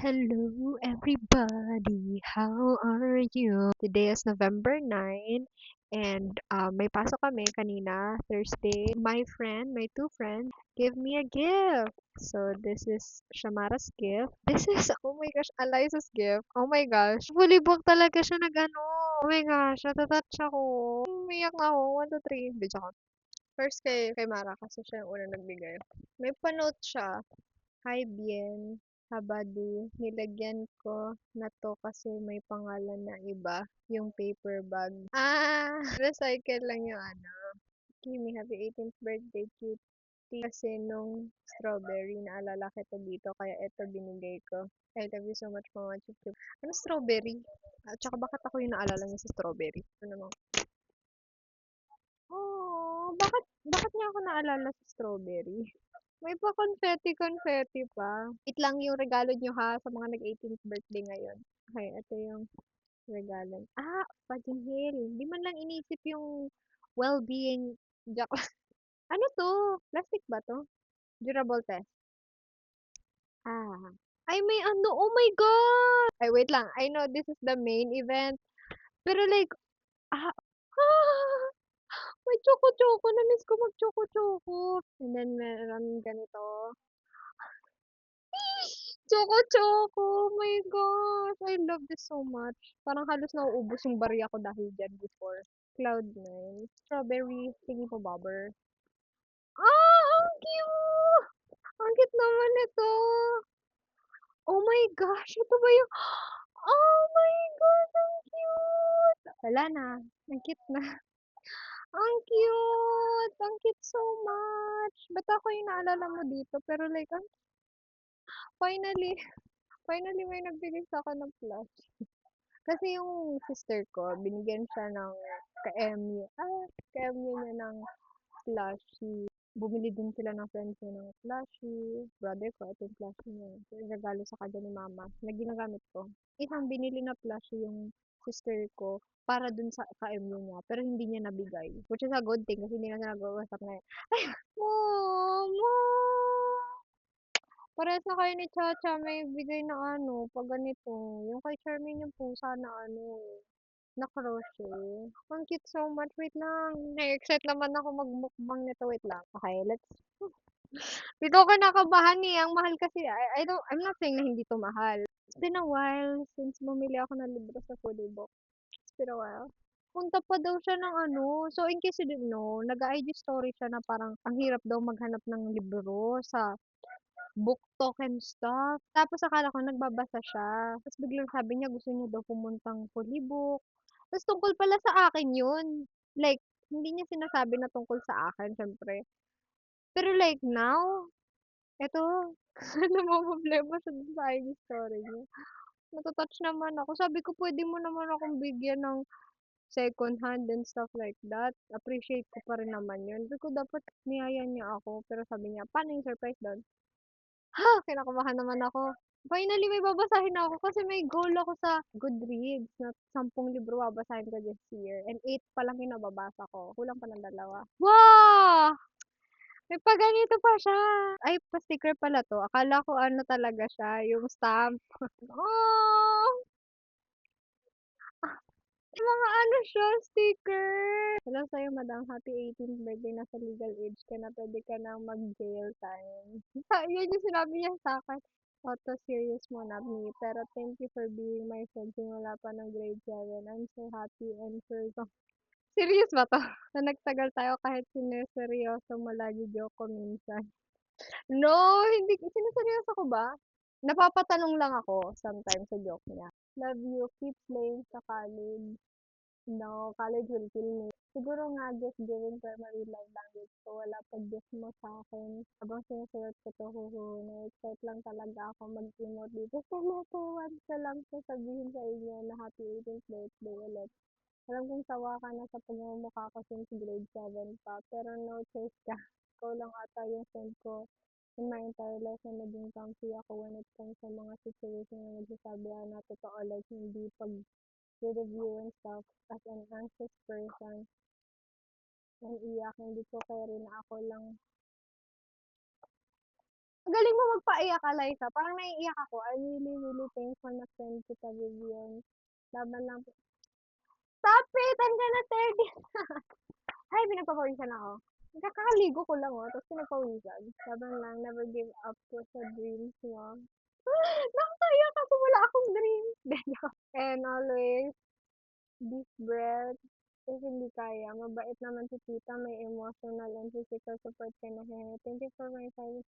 Hello, everybody. How are you? Today is November 9 and uh, may pasok kami kanina, Thursday. My friend, my two friends, give me a gift. So, this is Shamara's gift. This is, oh my gosh, Eliza's gift. Oh my gosh. Fully booked talaga siya nag ano. Oh my gosh, natatouch ako. Umiyak na ako. 1, 2, 3. Video ko. First kay, kay Mara kasi siya yung unang nagbigay. May panote siya. Hi, Bien. Habadu, nilagyan ko na to kasi may pangalan na iba, yung paper bag. Ah, recycle lang yung ano. Kimi, happy 18th birthday, cutie. Kasi nung strawberry, naalala kita dito, kaya ito binigay ko. I love you so much, Mama Chup. Ano strawberry? At saka bakit ako yung naalala niya sa strawberry? Ano naman? Oh, bakit, bakit niya ako naalala sa strawberry? May pa confetti-confetti pa. Wait lang yung regalo nyo ha sa mga nag-18th birthday ngayon. Okay, ito yung regalo. Ah, Fudging Hill. Di man lang inisip yung well-being. Ano to? Plastic ba to? Durable test. Ah. Ay, may ano. Oh my God! Ay, wait lang. I know this is the main event. Pero like, ah, ah, may choco-choco. Na-miss ko mag-choco-choco. And then, meron ganito. Choco Choco! Oh my gosh! I love this so much. Parang halos nauubos yung barya ko dahil dyan before. Cloud9. Strawberry thingy po bobber. Ah! Ang cute! Ang cute naman ito! Oh my gosh! Ito ba yung... Oh my God! Ang cute! Wala na. Ang cute na. Ang cute! Ang cute so much! Ba't ako yung naalala mo dito? Pero like, ang finally, finally may nagbigay sa akin ng plush. Kasi yung sister ko, binigyan siya ng ka-MU. Ah, ka-MU niya ng plushie. Bumili din sila ng friends niya ng plushie. Brother ko, ito yung plushie niya. Regalo sa kanya ni mama na ginagamit ko. Isang binili na plushie yung sister ko para dun sa ka-MU niya. Pero hindi niya nabigay. Which is a good thing kasi hindi na siya nag-uusap ngayon. Ay, mama! Parehas na kayo ni Chacha, may bigay na ano, pag ganito. Yung kay Charmaine yung pusa na ano, na crochet. Ang cute so much. Wait lang. Na-excite naman ako magmukbang nito. Wait lang. Okay, let's... Dito ako nakabahan eh. Ang mahal kasi. I, I don't, I'm not saying na hindi to mahal. It's been a while since bumili ako ng libro sa book. It's been a while. Punta pa daw siya ng ano. So, in case you didn't know, nag-IG story siya na parang ang hirap daw maghanap ng libro sa book talk and stuff. Tapos akala ko nagbabasa siya. Tapos biglang sabi niya gusto niya daw pumuntang fully book. Tapos tungkol pala sa akin yun. Like, hindi niya sinasabi na tungkol sa akin, syempre. Pero like now, eto, dun sa IG story niya. Natatouch naman ako. Sabi ko, pwede mo naman akong bigyan ng second hand and stuff like that. Appreciate ko pa rin naman yun. Sabi ko, dapat niyaya niya ako. Pero sabi niya, paano yung surprise doon? Ha! Kinakabahan naman ako. Finally, may babasahin ako kasi may goal ako sa Goodreads na 10 libro babasahin ko this year. And 8 pa lang yung nababasa ko. Kulang pa ng dalawa. Wow! May paganito pa siya. Ay, pa-sticker pala to. Akala ko ano talaga siya, yung stamp. oh! Mga ano siya, sticker. Hello sa'yo, madam. Happy 18th birthday. Nasa legal age ka na. Pwede ka na mag-jail time. Yan yung sinabi niya sa akin. Auto serious mo na me. Pero thank you for being my friend. Simula pa ng grade 7. I'm so happy and sure Serious ba to? Na nagtagal tayo kahit sineseryoso mo lagi joke ko minsan. No, hindi. Sineseryoso ko ba? Napapatanong lang ako sometimes sa joke niya. Love you. Keep playing sa college. No, college will kill me. Siguro nga just given primary love language ko. Wala pag gift mo sa akin. Habang sinusulat ko to, huhu, na-excite lang talaga ako mag-emote dito. Letter one ko lang sasabihin sa inyo na happy 18th birthday ulit. Alam kong sawa ka na sa pagmumukha ko since grade 7 pa, pero no choice ka. Ikaw lang ata yung friend ko in my entire life na naging comfy ako when it comes sa mga situation na nagsasabi na totoo like hindi pag review and stuff as an anxious person ang iyak hindi ko rin na ako lang Galing mo magpaiyak, Liza. Parang naiiyak ako. I'm really, really thankful na friend kita, Vivian. Laban lang. Stop it! I'm gonna tear this Ay, pinagpapawisan ako. Kakaligo ko lang, oh. Tapos pinagpawisan. Laban lang. Never give up ko sa dreams mo. Nakakaiyak kasi wala akong dreams. And always, deep breath. If hindi kaya, mabait naman si tita, may emotional and physical support ka na here. Thank you for my service.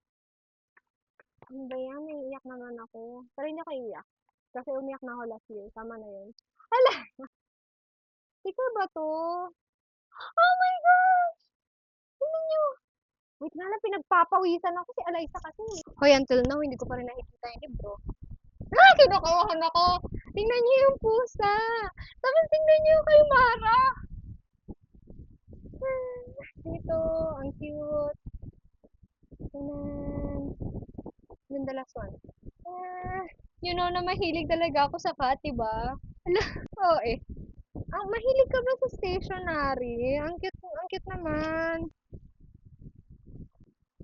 Ano ba yan? Naiiyak naman ako. Pero hindi ako iiyak. Kasi umiyak na ako last year. Tama na yun. Hala! Ikaw ba to? Oh my gosh! Tingnan nyo! Wait nga lang, pinagpapawisan ako si Alaysa kasi. Hoy, until now, hindi ko pa rin nakikita yung libro. Ah, kinakawahan ako! Tingnan niyo yung pusa! Tapos tingnan niyo kay Mara! Ah, Dito, ang cute. Tingnan. Yung the last one. Ah, you know na mahilig talaga ako sa cat, diba? Ala, oo eh. Ang mahilig ka ba sa stationery? Ang cute, ang cute naman.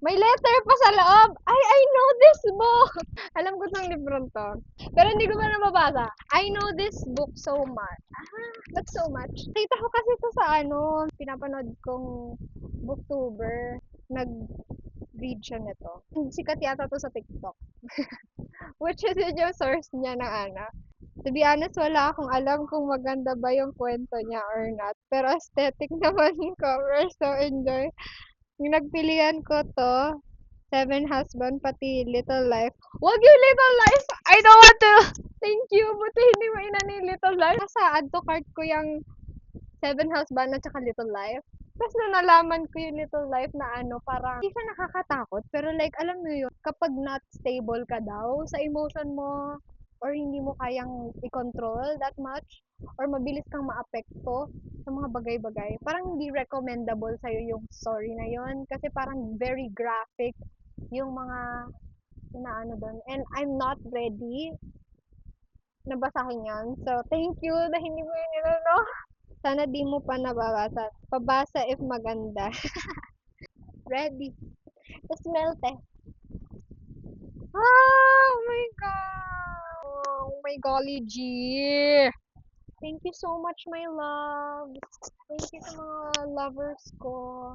May letter pa sa loob. Ay, I know this book. Alam ko tong libro to. Pero hindi ko pa nababasa. I know this book so much. Ah, not so much. Kita ko kasi to sa ano, pinapanood kong booktuber. Nag-read siya nito. Sikat yata to sa TikTok. Which is yun yung source niya ng ano. To be honest, wala akong alam kung maganda ba yung kwento niya or not. Pero aesthetic naman yung cover, so enjoy. Yung nagpilian ko to, Seven Husband, pati Little Life. Wag yung Little Life! I don't want to! Thank you! Buti hindi mo inano yung Little Life. Nasa add to cart ko yung Seven Husband at saka Little Life. Tapos nung nalaman ko yung Little Life na ano, parang hindi siya nakakatakot. Pero like, alam mo yun, kapag not stable ka daw sa emotion mo, or hindi mo kayang i-control that much, or mabilis kang maapekto sa mga bagay-bagay, parang hindi recommendable sa'yo yung story na yon kasi parang very graphic yung mga inaano doon. And I'm not ready na basahin yan. So, thank you na hindi mo yun inano. Sana di mo pa nababasa. Pabasa if maganda. ready. The smell test. Ah, oh my god. My golly G. Thank you so much, my love. Thank you sa mga lovers ko.